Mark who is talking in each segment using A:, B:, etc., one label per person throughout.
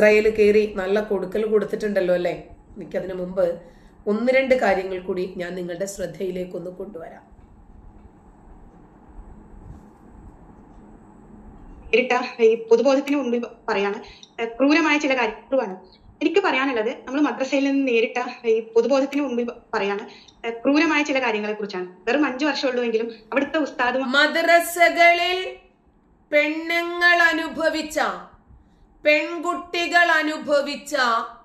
A: Israel കയറി നല്ല കൊടുക്കൽ കൊടുത്തിട്ടുണ്ടല്ലോ അല്ലേ? എനിക്കതിനു മുമ്പ് ഒന്ന് രണ്ട് കാര്യങ്ങൾ കൂടി ഞാൻ നിങ്ങളുടെ ശ്രദ്ധയിലേക്ക് ഒന്ന് കൊണ്ടുവരാം.
B: നേരിട്ട ഈ പൊതുബോധത്തിന് മുമ്പിൽ പറയാണ്. ക്രൂരമായ ചില കാര്യങ്ങളുമാണ്. എനിക്ക് പറയാനുള്ളത് നമ്മൾ മദ്രസയിൽ നിന്ന് നേരിട്ട ഈ പൊതുബോധത്തിന് മുമ്പിൽ പറയാണ്. ക്രൂരമായ ചില കാര്യങ്ങളെ കുറിച്ചാണ് വെറും അഞ്ചു വർഷമുള്ളൂവെങ്കിലും അവിടുത്തെ ഉസ്താദ്
A: മദ്രസകളിൽ പെണ്ണുങ്ങൾ അനുഭവിച്ച. പെൺകുട്ടികൾ അനുഭവിച്ച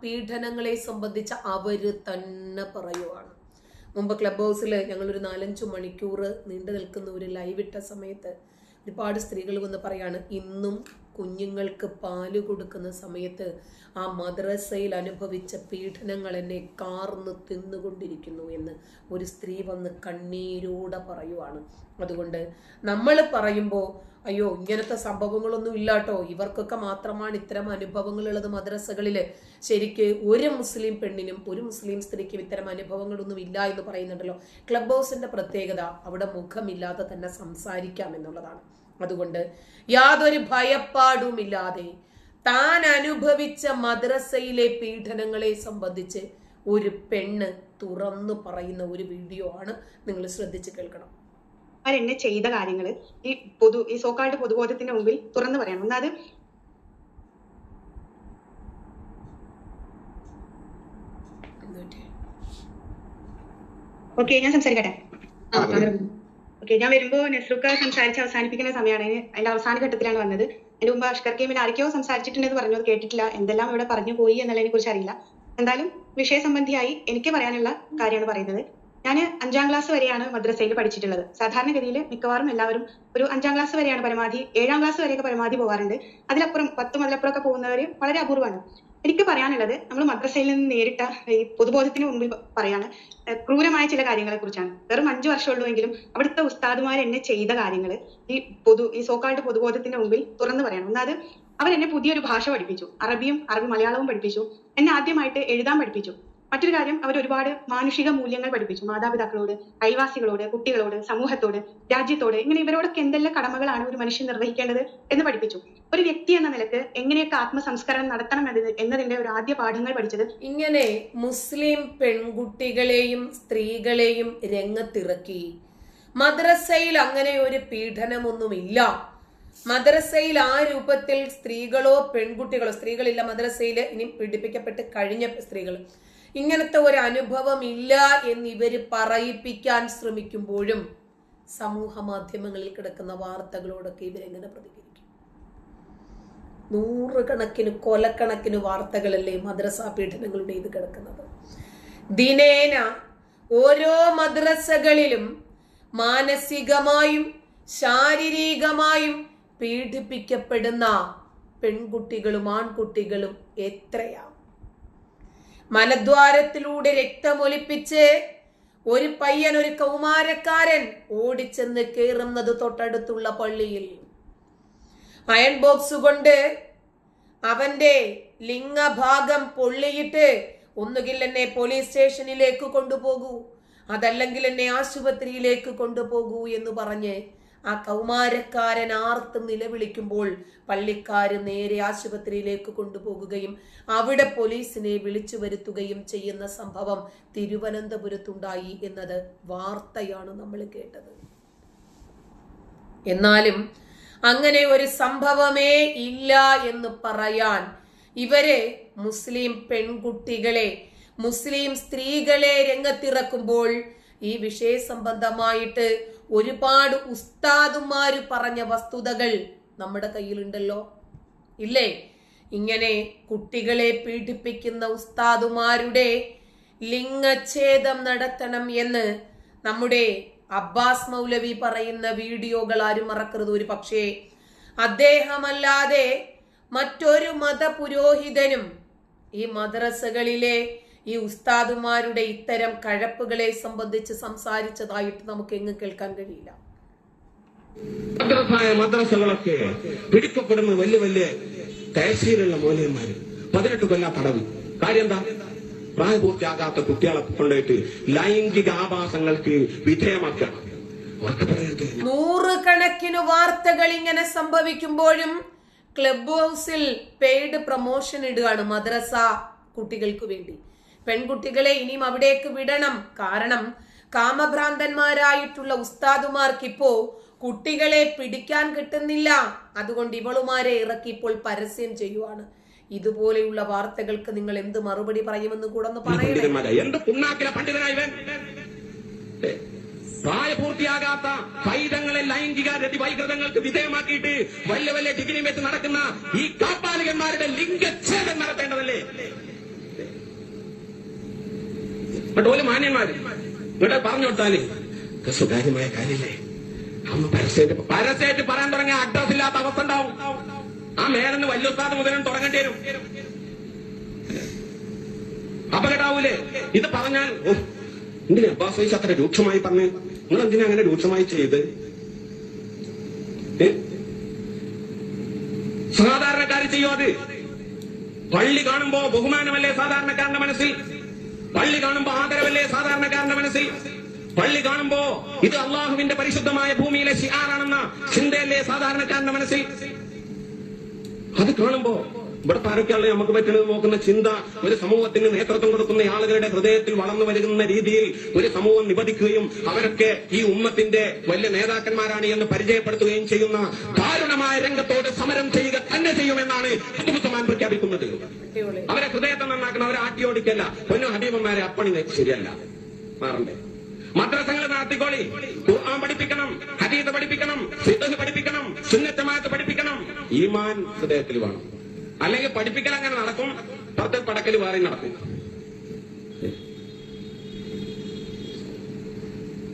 A: പീഡനങ്ങളെ സംബന്ധിച്ച അവർ തന്നെ പറയുവാണ്. മുമ്പ് ക്ലബ് ഹൗസിൽ ഞങ്ങളൊരു നാലഞ്ചു മണിക്കൂർ നീണ്ടു നിൽക്കുന്ന ഒരു ലൈവ് ഇട്ട സമയത്ത് ഒരുപാട് സ്ത്രീകൾ വന്ന് പറയാണ് ഇന്നും കുഞ്ഞുങ്ങൾക്ക് പാൽ കൊടുക്കുന്ന സമയത്ത് ആ മദ്രസയിൽ അനുഭവിച്ച പീഡനങ്ങൾ എന്നെ കാർന്ന് തിന്നുകൊണ്ടിരിക്കുന്നു എന്ന് ഒരു സ്ത്രീ വന്ന് കണ്ണീരോടെ പറയുവാണ്. അതുകൊണ്ട് നമ്മൾ പറയുമ്പോൾ അയ്യോ ഇങ്ങനത്തെ സംഭവങ്ങളൊന്നും ഇല്ലാട്ടോ. ഇവർക്കൊക്കെ മാത്രമാണ് ഇത്തരം അനുഭവങ്ങൾ ഉള്ളത് മദ്രസകളിൽ ശരിക്ക് ഒരു മുസ്ലിം പെണ്ണിനും ഒരു മുസ്ലിം സ്ത്രീക്കും ഇത്തരം അനുഭവങ്ങളൊന്നും ഇല്ല എന്ന് പറയുന്നുണ്ടല്ലോ. ക്ലബ് ഹൗസിന്റെ പ്രത്യേകത അവിടെ മുഖമില്ലാതെ തന്നെ സംസാരിക്കാം എന്നുള്ളതാണ്. അതുകൊണ്ട് യാതൊരു ഭയപ്പാടുമില്ലാതെ താൻ അനുഭവിച്ച മദ്രസയിലെ പീഡനങ്ങളെ സംബന്ധിച്ച് ഒരു പെണ്ണ് തുറന്നു പറയുന്ന ഒരു വീഡിയോ ആണ് നിങ്ങൾ ശ്രദ്ധിച്ച് കേൾക്കണം.
B: എന്നെ ചെയ്ത കാര്യങ്ങൾ ഈ പൊതു ഈ സോക്കാൾഡ് പൊതുബോധത്തിന്റെ മുമ്പിൽ തുറന്നു പറയണം. എന്നാത് ഓക്കെ ഞാൻ സംസാരിക്കട്ടെ? ഓക്കെ ഞാൻ വരുമ്പോ നെസ്രുക്ക സംസാരിച്ച് അവസാനിപ്പിക്കുന്ന സമയമാണ് അതിന്റെ അവസാന ഘട്ടത്തിലാണ് വന്നത്. അതിന് മുമ്പ് അഷ്കർ കെമിൽ ആരൊക്കെയോ സംസാരിച്ചിട്ടുണ്ടെന്ന് പറഞ്ഞു അത് കേട്ടിട്ടില്ല. എന്തെല്ലാം ഇവിടെ പറഞ്ഞു പോയി എന്നുള്ളതിനെ കുറിച്ച് അറിയില്ല. എന്തായാലും വിഷയ സംബന്ധിയായി എനിക്ക് പറയാനുള്ള കാര്യമാണ് പറയുന്നത്. ഞാൻ അഞ്ചാം ക്ലാസ് വരെയാണ് മദ്രസയിൽ പഠിച്ചിട്ടുള്ളത്. സാധാരണഗതിയിൽ മിക്കവാറും എല്ലാവരും ഒരു അഞ്ചാം ക്ലാസ് വരെയാണ് പരമാവധി ഏഴാം ക്ലാസ് വരെയൊക്കെ പരമാവധി പോകാറുണ്ട്. അതിലപ്പുറം പത്ത് മുതലപ്പുറം ഒക്കെ പോകുന്നവർ വളരെ അപൂർവമാണ്. എനിക്ക് പറയാനുള്ളത് നമ്മൾ മദ്രസയിൽ നിന്ന് നേരിട്ട ഈ പൊതുബോധത്തിന് മുമ്പിൽ പറയാണ് ക്രൂരമായ ചില കാര്യങ്ങളെ കുറിച്ചാണ്. വെറും അഞ്ചു വർഷമുള്ളൂവെങ്കിലും അവിടുത്തെ ഉസ്താദുമാർ എന്നെ ചെയ്ത കാര്യങ്ങൾ ഈ പൊതു ഈ സോക്കാൾഡ് പൊതുബോധത്തിന്റെ മുമ്പിൽ തുറന്നു പറയണം. ഒന്നാമത് അവരെന്നെ പുതിയൊരു ഭാഷ പഠിപ്പിച്ചു. അറബിയും അറബി മലയാളവും പഠിപ്പിച്ചു. എന്നെ ആദ്യമായിട്ട് എഴുതാൻ പഠിപ്പിച്ചു. മറ്റൊരു കാര്യം അവർ ഒരുപാട് മാനുഷിക മൂല്യങ്ങൾ പഠിപ്പിച്ചു. മാതാപിതാക്കളോട് അയൽവാസികളോട് കുട്ടികളോട് സമൂഹത്തോട് രാജ്യത്തോട് ഇങ്ങനെ ഇവരോടൊക്കെ എന്തെല്ലാം കടമകളാണ് ഒരു മനുഷ്യൻ നിർവഹിക്കേണ്ടത് എന്ന് പഠിപ്പിച്ചു. ഒരു വ്യക്തി എന്ന നിലയ്ക്ക് എങ്ങനെയൊക്കെ ആത്മസംസ്കരണം നടത്തണം എന്നത് എന്നതിന്റെ ഒരു ആദ്യ പാഠങ്ങൾ പഠിച്ചത്
A: ഇങ്ങനെ മുസ്ലിം പെൺകുട്ടികളെയും സ്ത്രീകളെയും രംഗത്തിറക്കി. മദ്രസയിൽ അങ്ങനെ ഒരു പീഡനമൊന്നുമില്ല. മദ്രസയിൽ ആ രൂപത്തിൽ സ്ത്രീകളോ പെൺകുട്ടികളോ സ്ത്രീകളില്ല മദ്രസയിൽ ഇനി പീഡിപ്പിക്കപ്പെട്ട് കഴിഞ്ഞ സ്ത്രീകൾ. ഇങ്ങനത്തെ ഒരു അനുഭവം ഇല്ല എന്ന് ഇവർ പറയിപ്പിക്കാൻ ശ്രമിക്കുമ്പോഴും സമൂഹ മാധ്യമങ്ങളിൽ കിടക്കുന്ന വാർത്തകളോടൊക്കെ ഇവരെങ്ങനെ പ്രതികരിക്കും? നൂറുകണക്കിന് കൊലക്കണക്കിന് വാർത്തകളല്ലേ മദ്രസ പീഡനങ്ങളുടെ ഇത് കിടക്കുന്നത്? ദിനേന ഓരോ മദ്രസകളിലും മാനസികമായും ശാരീരികമായും പീഡിപ്പിക്കപ്പെടുന്ന പെൺകുട്ടികളും ആൺകുട്ടികളും എത്രയാ? മലദ്വാരത്തിലൂടെ രക്തമൊലിപ്പിച്ച് ഒരു പയ്യൻ ഒരു കൗമാരക്കാരൻ ഓടിച്ചെന്ന് കയറുന്നത് തൊട്ടടുത്തുള്ള പള്ളിയിൽ. അയൺ ബോക്സ് കൊണ്ട് അവന്റെ ലിംഗഭാഗം പൊള്ളിയിട്ട് ഒന്നുകിൽ എന്നെ പോലീസ് സ്റ്റേഷനിലേക്ക് കൊണ്ടുപോകൂ അതല്ലെങ്കിൽ എന്നെ ആശുപത്രിയിലേക്ക് കൊണ്ടുപോകൂ എന്ന് പറഞ്ഞ് ആ കൗമാരക്കാരൻ ആർത്ത് നിലവിളിക്കുമ്പോൾ പള്ളിക്കാര് നേരെ ആശുപത്രിയിലേക്ക് കൊണ്ടുപോകുകയും അവിടെ പോലീസിനെ വിളിച്ചു വരുത്തുകയും ചെയ്യുന്ന സംഭവം തിരുവനന്തപുരത്തുണ്ടായി എന്നത് വാർത്തയാണ് നമ്മൾ കേട്ടത്. എന്നാലും അങ്ങനെ ഒരു സംഭവമേ ഇല്ല എന്ന് പറയാൻ ഇവരെ മുസ്ലിം പെൺകുട്ടികളെ മുസ്ലിം സ്ത്രീകളെ രംഗത്തിറക്കുമ്പോൾ ഈ വിഷയ സംബന്ധമായിട്ട് ഒരുപാട് ഉസ്താദുമാർ പറഞ്ഞ വസ്തുതകൾ നമ്മുടെ കയ്യിലുണ്ടല്ലോ. ഇല്ലേ? ഇങ്ങനെ കുട്ടികളെ പീഡിപ്പിക്കുന്ന ഉസ്താദുമാരുടെ ലിംഗഛേദം നടത്തണം എന്ന് നമ്മുടെ അബ്ബാസ് മൗലവി പറയുന്ന വീഡിയോകൾ ആരും മറക്കരുത് ഒരു പക്ഷേ. അദ്ദേഹമല്ലാതെ മറ്റൊരു മതപുരോഹിതനും ഈ മദ്രസകളിലെ ഈ ഉസ്താദുമാരുടെ ഇത്തരം കഴപ്പുകളെ സംബന്ധിച്ച് സംസാരിച്ചതായിട്ട് നമുക്ക് എങ്ങും കേൾക്കാൻ കഴിയില്ല.
C: മദ്രസകളൊക്കെ പിടിക്കപ്പെടുന്ന വലിയ വലിയ തഹസീലുള്ള മൂല്യന്മാര് പതിനെട്ട് കൊല്ലം തടവ്. കാര്യം എന്താ പ്രായപൂർത്തിയാകാത്ത കുട്ടികളെ കൊണ്ടുപോയിട്ട് ലൈംഗിക ആഭാസങ്ങൾക്ക് വിധേയമാക്കണം നൂറ് കണക്കിന്
A: നൂറുകണക്കിന് വാർത്തകൾ ഇങ്ങനെ സംഭവിക്കുമ്പോഴും ക്ലബ് ഹൗസിൽ പെയ്ഡ് പ്രൊമോഷൻ ഇടുകയാണ് മദ്രസ കുട്ടികൾക്ക് വേണ്ടി. പെൺകുട്ടികളെ ഇനിയും അവിടേക്ക് വിടണം. കാരണം കാമഭ്രാന്തന്മാരായിട്ടുള്ള ഉസ്താദുമാർക്കിപ്പോ കുട്ടികളെ പിടിക്കാൻ കിട്ടുന്നില്ല. അതുകൊണ്ട് ഇവളുമാരെ ഇറക്കി ഇപ്പോൾ പരസ്യം ചെയ്യുവാണ്. ഇതുപോലെയുള്ള വാർത്തകൾക്ക് നിങ്ങൾ എന്ത് മറുപടി പറയുമെന്ന് കൂടെ ഒന്ന് പറയണേ.
C: പ്രായപൂർത്തിയാകാത്ത പൈതങ്ങളെ ലൈംഗിക വൈകൃതങ്ങൾക്ക് വിധേയമാക്കിയിട്ട് വലിയ വലിയ ഡിഗ്രി വെച്ച് നടക്കുന്ന ഈ കാപ്പാലികന്മാരുടെ ലിംഗച്ഛേദം നടത്തേണ്ടതല്ലേ? എന്നിട്ട് ഓൽ മാന്യന്മാര് ഇവിടെ പറഞ്ഞു കൊടുത്താൽ സ്വകാര്യമായ കാര്യമില്ലേ? അമ്മ പരസ്യമായിട്ട് പരസ്യമായിട്ട് പറയാൻ തുടങ്ങിയ അഡ്രസ് ഇല്ലാത്ത അവസ്ഥ ഉണ്ടാവും. ആ മേലെന്ന് വലിയ ഉസ്താദ് മുതലും തുടങ്ങേണ്ടി വരും. അപകടാവൂലേ? ഇത് പറഞ്ഞാൽ എന്തിനാ അബ്ബാസ് വൈസ് അത്ര രൂക്ഷമായി പറഞ്ഞു? നിങ്ങൾ എന്തിനാ അങ്ങനെ രൂക്ഷമായി ചെയ്ത്? സാധാരണക്കാർ ചെയ്യോ അത്? പള്ളി കാണുമ്പോ ബഹുമാനമല്ലേ സാധാരണക്കാരന്റെ മനസ്സിൽ? പള്ളി കാണുമ്പോ ആദരവല്ലേ സാധാരണക്കാരന്റെ മനസ്സിൽ? പള്ളി കാണുമ്പോ ഇത് അള്ളാഹുവിന്റെ പരിശുദ്ധമായ ഭൂമിയിലെ ഷിയാറാണെന്ന ചിന്തയല്ലേ സാധാരണക്കാരന്റെ മനസ്സിൽ? അത് കാണുമ്പോ ഇവിടെ പാരക്കാളെ നമുക്ക് പറ്റുന്നത് നോക്കുന്ന ചിന്ത. ഒരു സമൂഹത്തിന് നേതൃത്വം കൊടുക്കുന്ന ആളുകളുടെ ഹൃദയത്തിൽ വളർന്നു വരുന്ന രീതിയിൽ ഒരു സമൂഹം നിബദിക്കുകയും അവരൊക്കെ ഈ ഉമ്മത്തിന്റെ വലിയ നേതാക്കന്മാരാണ് എന്ന് പരിചയപ്പെടുത്തുകയും ചെയ്യുന്ന ദാരുണമായ രംഗത്തോട് സമരം ചെയ്യുക തന്നെ ചെയ്യുമെന്നാണ് പ്രഖ്യാപിക്കുന്നത്. ഓടിക്കല്ല. പൊന്നു ഹബീബന്മാരെ അപ്പണി ശരിയല്ല. മാറണ്ടേ? മദ്രസകൾ നടത്തിക്കോളി. ഖുർആൻ പഠിപ്പിക്കണം ഹദീദ് പഠിപ്പിക്കണം സിദ്ധ പഠിപ്പിക്കണം സുന്നത്തമാത്ത് പഠിപ്പിക്കണം. ഈമാൻ ഹൃദയത്തിൽ വേണം. അല്ലെങ്കിൽ പഠിപ്പിക്കൽ അങ്ങനെ നടക്കും. പുറത്തെ പടക്കൽ വേറെ നടക്കും.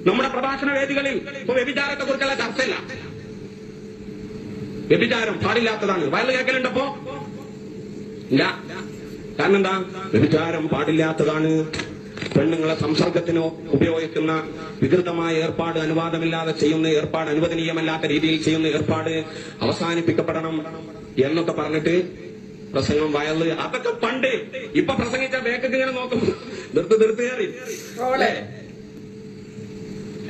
C: നമ്മുടെ പ്രഭാഷണ വേദികളിൽ ഇപ്പൊ വ്യഭിചാരത്തെ കുറിച്ചുള്ള ചർച്ചയില്ല. വ്യഭിചാരം പാടില്ലാത്തതാണ്. വയൽ കേൾക്കലുണ്ടപ്പോ? ഇല്ല. കാരണം എന്താ വ്യഭിചാരം പാടില്ലാത്തതാണ്. പെണ്ണുങ്ങളെ സംസർഗത്തിന് ഉപയോഗിക്കുന്ന വികൃതമായ ഏർപ്പാട് അനുവാദമില്ലാതെ ചെയ്യുന്ന ഏർപ്പാട് അനുവദനീയമല്ലാത്ത രീതിയിൽ ചെയ്യുന്ന ഏർപ്പാട് അവസാനിപ്പിക്കപ്പെടണം എന്നൊക്കെ പറഞ്ഞിട്ട് പ്രസംഗം വയൽ അതൊക്കെ പണ്ട് ഇപ്പൊ പ്രസംഗിച്ച ബേക്കൊക്കെ ഇങ്ങനെ നോക്കും. നിർത്തി നിർത്തി കയറി.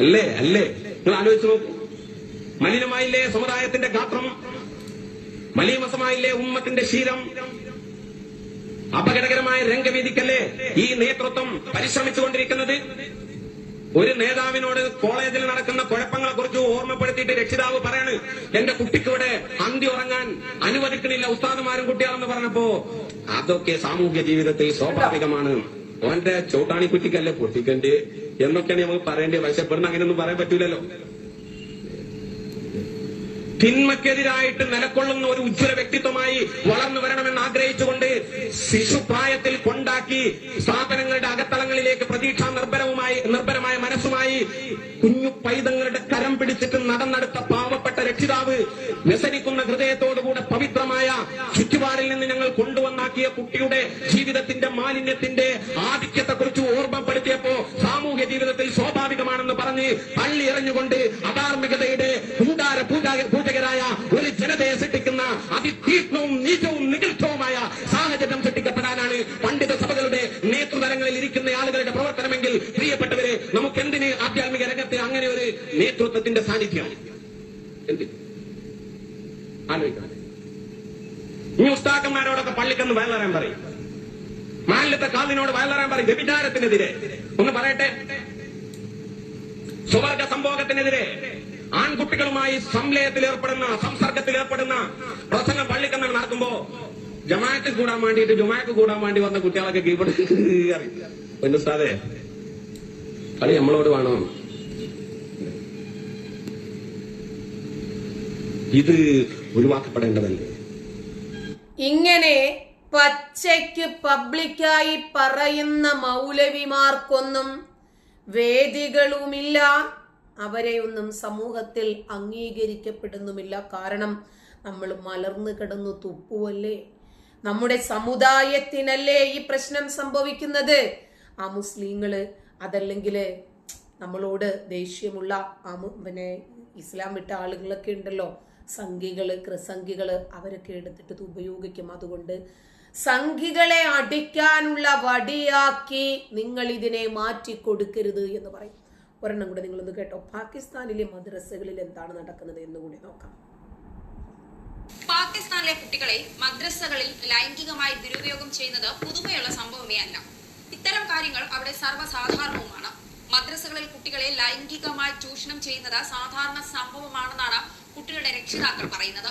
C: അല്ലേ? അല്ലേ? നിങ്ങൾ ആലോചിച്ച് നോക്കൂ. മലിനമായില്ലേ സമുദായത്തിന്റെ ഗാത്രം? മലീമസമായില്ലേ ഉമ്മത്തിന്റെ ശീലം? അപകടകരമായ രംഗവേദിക്കല്ലേ ഈ നേതൃത്വം പരിശ്രമിച്ചുകൊണ്ടിരിക്കുന്നത്? ഒരു നേതാവിനോട് കോളേജിൽ നടക്കുന്ന കുഴപ്പങ്ങളെ കുറിച്ച് ഓർമ്മപ്പെടുത്തിയിട്ട് രക്ഷിതാവ് പറയാണ് എന്റെ കുട്ടിക്ക് ഇവിടെ അന്തി ഉറങ്ങാൻ അനുവദിക്കണില്ല ഉസ്താദുമാരും കുട്ടികളെന്ന് പറഞ്ഞപ്പോ അതൊക്കെ സാമൂഹ്യ ജീവിതത്തിൽ സ്വാഭാവികമാണ്. ഓന്റെ ചോട്ടാണി കുട്ടിക്കല്ലേ പൊട്ടിക്കണ്ടേ എന്നൊക്കെയാണ് നമുക്ക് പറയേണ്ടത്. പക്ഷെ പെടുന്ന അങ്ങനെയൊന്നും പറയാൻ പറ്റൂലല്ലോ. തിന്മക്കെതിരായിട്ട് നിലക്കൊള്ളുന്ന ഒരു ഉജ്ജ്വല വ്യക്തിത്വമായി വളർന്നു വരണമെന്ന് ആഗ്രഹിച്ചുകൊണ്ട് ശിശുപ്രായത്തിൽ കൊണ്ടാക്കി സ്ഥാപനങ്ങളുടെ അകത്തളങ്ങളിലേക്ക് പ്രതീക്ഷാ നിർഭരവുമായി നിർഭരമായ മനസ്സുമായി കുഞ്ഞു പൈതങ്ങളുടെ കരം പിടിച്ചിട്ട് നടന്നെടുത്ത പാവപ്പെട്ട രക്ഷിതാവ് വ്യസനിക്കുന്ന ഹൃദയത്തോടുകൂടെ പവിത്രമായ ചുറ്റുപാടിൽ നിന്ന് ഞങ്ങൾ കൊണ്ടുവന്നാക്കിയ കുട്ടിയുടെ ജീവിതത്തിന്റെ മാലിന്യത്തിന്റെ ആധിക്യത്തെക്കുറിച്ച് ഓർമ്മപ്പെടുത്തിയപ്പോ പള്ളി എറിഞ്ഞുകൊണ്ട് അധാർമികതയുടെ കൂടാര പൂജകരായ ഒരു ജനതയെ സൃഷ്ടിക്കുന്ന അതിതീക്ഷ്ണവും നീചവും നികൃഷ്ടവുമായ സാഹചര്യം സൃഷ്ടിക്കപ്പെടാനാണ് പണ്ഡിത സഭകളുടെ നേതൃതലങ്ങളിൽ ഇരിക്കുന്ന ആളുകളുടെ പ്രവർത്തനമെങ്കിൽ പ്രിയപ്പെട്ടവരെ നമുക്ക് എന്തിന് ആധ്യാത്മിക രംഗത്ത് അങ്ങനെ ഒരു നേതൃത്വത്തിന്റെ സാന്നിധ്യം? എന്തിന് ആലോചിക്കണം. ഈ ഉസ്താക്കന്മാരോടൊക്കെ പള്ളിക്കെന്ന് വയലറാൻ പറയും. മാലിന്യത്തെ കാലിനോട് വയലറാൻ പറയും. വ്യഭിചാരത്തിനെതിരെ. ഒന്ന് പറയട്ടെ. സ്വവർഗ സംഭോഗത്തിനെതിരെ ആൺകുട്ടികളുമായി സംലയത്തിൽ ഏർപ്പെടുന്ന സംസർഗത്തിൽ ഏർപ്പെടുന്ന പ്രസംഗം പള്ളിക്കന്നൽ നടക്കുമ്പോ ജമാഅത്ത് കൂടാൻ വേണ്ടിയിട്ട് ജുമാക്ക് കൂടാൻ വേണ്ടി വന്ന കുട്ടികളൊക്കെ കീബോർഡ് അറിയും ഉസ്താദേ കളി നമ്മളോട് വേണോ. ഇത് ഒഴിവാക്കപ്പെടേണ്ടതല്ലേ?
A: ഇങ്ങനെ പച്ചയ്ക്ക് പബ്ലിക്കായി പറയുന്ന മൗലവിമാർക്കൊന്നും വേദികളുമില്ല. അവരെയൊന്നും സമൂഹത്തിൽ അംഗീകരിക്കപ്പെടുന്നുമില്ല. കാരണം നമ്മൾ മലർന്നു കിടന്നു തുപ്പുവല്ലേ? നമ്മുടെ സമുദായത്തിനല്ലേ ഈ പ്രശ്നം സംഭവിക്കുന്നത്? ആ മുസ്ലിങ്ങൾ അതല്ലെങ്കിൽ നമ്മളോട് ദേഷ്യമുള്ള ആ പിന്നെ ഇസ്ലാം വിട്ട ആളുകളൊക്കെ ഉണ്ടല്ലോ. സംഘികൾ ക്രിസംഘികൾ അവരൊക്കെ എടുത്തിട്ട് ഉപയോഗിക്കും അതുകൊണ്ട് സംഘികളെ അടിക്കാനുള്ള വടിയാക്കി നിങ്ങൾ ഇതിനെ മാറ്റി കൊടുക്കരുത് എന്ന് പറയും. ഒരെണ്ണം കൂടെ നിങ്ങളൊന്ന് കേട്ടോ. പാകിസ്ഥാനിലെ മദ്രസകളിൽ എന്താണ് നടക്കുന്നത് എന്ന് കൂടി നോക്കാം.
D: പാകിസ്ഥാനിലെ കുട്ടികളെ മദ്രസകളിൽ ലൈംഗികമായി ദുരുപയോഗം ചെയ്യുന്നത് പുതുമയുള്ള സംഭവമേ അല്ല. ഇത്തരം കാര്യങ്ങൾ അവിടെ സർവസാധാരണവുമാണ്. മദ്രസകളിൽ കുട്ടികളെ ലൈംഗികമായി ചൂഷണം ചെയ്യുന്നത് സാധാരണ സംഭവമാണെന്നാണ് കുട്ടികളുടെ രക്ഷിതാക്കൾ പറയുന്നത്.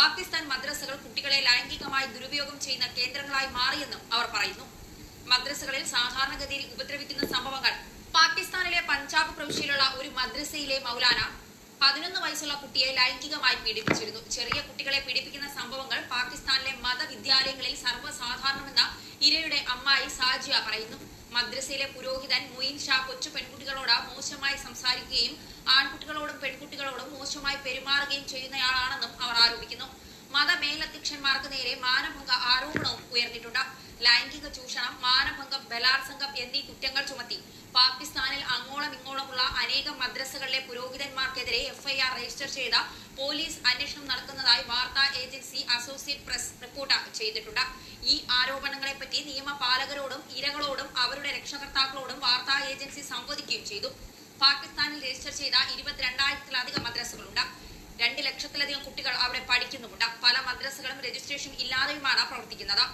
D: പാകിസ്ഥാൻ മദ്രസകൾ കുട്ടികളെ ലൈംഗികമായി ദുരുപയോഗം ചെയ്യുന്ന കേന്ദ്രങ്ങളായി മാറിയെന്നും അവർ പറയുന്നു. മദ്രസകളിൽ സാധാരണഗതിയിൽ ഉപദ്രവിക്കുന്ന സംഭവങ്ങൾ പാകിസ്ഥാനിലെ പഞ്ചാബ് പ്രവിശ്യയിലുള്ള ഒരു മദ്രസയിലെ മൗലാന പതിനൊന്ന് വയസ്സുള്ള കുട്ടിയെ ലൈംഗികമായി പീഡിപ്പിച്ചിരുന്നു. ചെറിയ കുട്ടികളെ പീഡിപ്പിക്കുന്ന സംഭവങ്ങൾ പാകിസ്ഥാനിലെ മതവിദ്യാലയങ്ങളിൽ സർവസാധാരണമെന്ന ഇരയുടെ അമ്മായി സാജിയ പറയുന്നു. മദ്രസയിലെ പുരോഹിതൻ മൊയിൻ ഷാ കൊച്ചു പെൺകുട്ടികളോട് മോശമായി സംസാരിക്കുകയും ആൺകുട്ടികളോടും പെൺകുട്ടികളോടും മോശമായി പെരുമാറുകയും ചെയ്യുന്നയാളാണെന്നും അവർ ആരോപിക്കുന്നു. മതമേലധ്യക്ഷന്മാർക്ക് നേരെ മാനഭംഗ ആരോപണവും ഉയർന്നിട്ടുണ്ട്. ലൈംഗിക ചൂഷണം മാനഭംഗം ബലാത്സംഗം എന്നീ കുറ്റങ്ങൾ ചുമത്തി പാകിസ്ഥാനിൽ അങ്ങോളം ഇങ്ങോളമുള്ള അനേകം മദ്രസകളിലെ പുരോഹിതന്മാർക്കെതിരെ എഫ്ഐആർ രജിസ്റ്റർ ചെയ്ത പോലീസ് അന്വേഷണം നടക്കുന്നതായി വാർത്താ ഏജൻസി അസോസിയേറ്റ് പ്രസ് റിപ്പോർട്ട് ചെയ്തിട്ടുണ്ട്. ഈ ആരോപണങ്ങളെപ്പറ്റി നിയമപാലകരോടും ഇരകളോടും അവരുടെ രക്ഷകർത്താക്കളോടും വാർത്താ ഏജൻസി സംവദിക്കുകയും ചെയ്തു. പാകിസ്ഥാനിൽ രജിസ്റ്റർ ചെയ്ത ഇരുപത്തിരണ്ടായിരത്തിലധികം മദ്രസകളുണ്ട്. രണ്ട് ലക്ഷത്തിലധികം കുട്ടികൾ അവിടെ പഠിക്കുന്നുമുണ്ട്. പല മദ്രസകളും രജിസ്ട്രേഷൻ ഇല്ലാതെയുമാണ് പ്രവർത്തിക്കുന്നത്.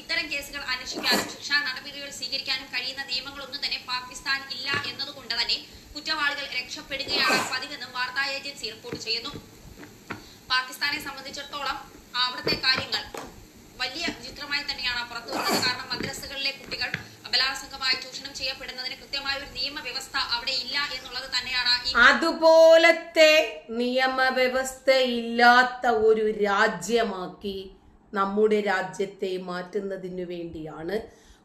D: ഇത്തരം കേസുകൾ അന്വേഷിക്കാനും ശിക്ഷാ നടപടികൾ സ്വീകരിക്കാനും കഴിയുന്ന നിയമങ്ങളൊന്നും തന്നെ പാകിസ്ഥാൻ ഇല്ല എന്നതുകൊണ്ട് തന്നെ കുറ്റവാളികൾ രക്ഷപ്പെടുകയാണ് പതിവെന്നും വാർത്താ ഏജൻസി റിപ്പോർട്ട് ചെയ്യുന്നു. പാകിസ്ഥാനെ സംബന്ധിച്ചിടത്തോളം അവിടുത്തെ കാര്യങ്ങൾ വലിയ ചിത്രമായി തന്നെയാണ് പുറത്തു വരുന്നത് കാരണം മദ്രസകളിലെ കുട്ടികൾ ബലാത്സംഗമായി ചൂഷണം ചെയ്യപ്പെടുന്നതിന് കൃത്യമായ ഒരു നിയമവ്യവസ്ഥ അവിടെ ഇല്ല എന്നുള്ളത് തന്നെയാണ്
A: അതുപോലത്തെ നിയമവ്യവസ്ഥ ഇല്ലാത്ത ഒരു രാജ്യമാക്കി നമ്മുടെ രാജ്യത്തെ മാറ്റുന്നതിനു വേണ്ടിയാണ്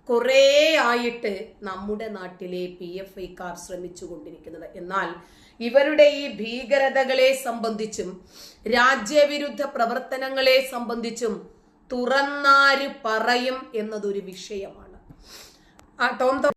A: കുറേ ആയിട്ട് നമ്മുടെ നാട്ടിലെ പി എഫ് ഐക്കാർ ശ്രമിച്ചു കൊണ്ടിരിക്കുന്നത് എന്നാൽ ഇവരുടെ ഈ ഭീകരതകളെ സംബന്ധിച്ചും രാജ്യവിരുദ്ധ പ്രവർത്തനങ്ങളെ സംബന്ധിച്ചും തുറന്നാര് പറയും എന്നതൊരു വിഷയമാണ്. ആ ടോം